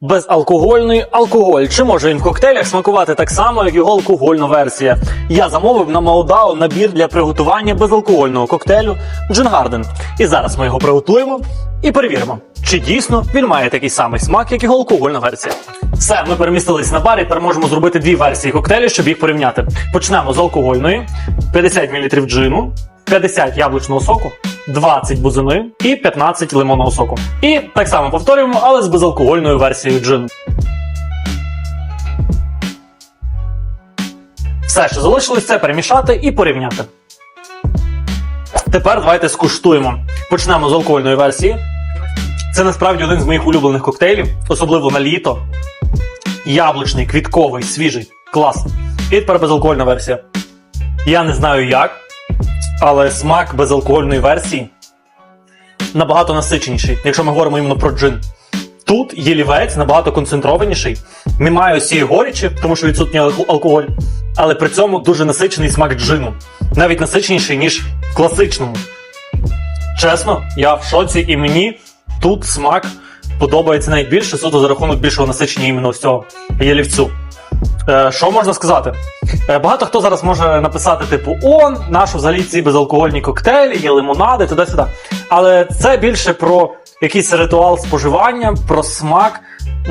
Безалкогольний алкоголь. Чи може він в коктейлях смакувати так само, як його алкогольна версія? Я замовив на Маодао набір для приготування безалкогольного коктейлю Garden. І зараз ми його приготуємо і перевіримо, чи дійсно він має такий самий смак, як його алкогольна версія. Все, ми перемістились на бар і тепер можемо зробити дві версії коктейлю, щоб їх порівняти. Почнемо з алкогольної: 50 мл джину, 50 яблучного соку, 20 бузини і 15 лимонного соку. І так само повторюємо, але з безалкогольною версією джину. Все, що залишилось, це перемішати і порівняти. Тепер давайте скуштуємо. Почнемо з алкогольної версії. Це насправді один з моїх улюблених коктейлів, особливо на літо. Яблучний, квітковий, свіжий. Клас. І тепер безалкогольна версія. Я не знаю як, але смак безалкогольної версії набагато насиченіший, якщо ми говоримо іменно про джин. Тут єлівець набагато концентрованіший, немає ось цієї горічі, тому що відсутній алкоголь, але при цьому дуже насичений смак джину. Навіть насиченіший, ніж в класичному. Чесно, я в шоці, і мені тут смак подобається найбільше суто за рахунок більшого насичення іменно ось цього єлівцю. Е, що можна сказати? Е, багато хто зараз може написати, типу, он, нащо взагалі ці безалкогольні коктейлі, є лимонади, туди-сюди. Але це більше про якийсь ритуал споживання, про смак.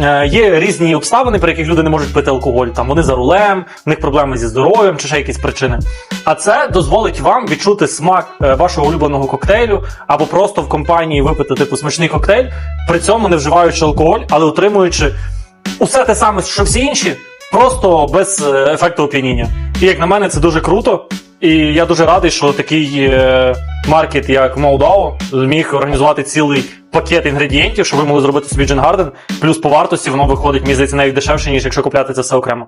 Е, є різні обставини, при яких люди не можуть пити алкоголь. Там вони за рулем, в них проблеми зі здоров'ям чи ще якісь причини. А це дозволить вам відчути смак вашого улюбленого коктейлю, або просто в компанії випити типу смачний коктейль, при цьому не вживаючи алкоголь, але утримуючи усе те саме, що всі інші, просто без е, ефекту оп'яніння. І як на мене, це дуже круто. І я дуже радий, що такий е, маркет, як Молдау, зміг організувати цілий пакет інгредієнтів, щоб ви могли зробити собі джингарден. Плюс по вартості воно виходить, мені здається, навіть дешевше, ніж якщо купляти це все окремо.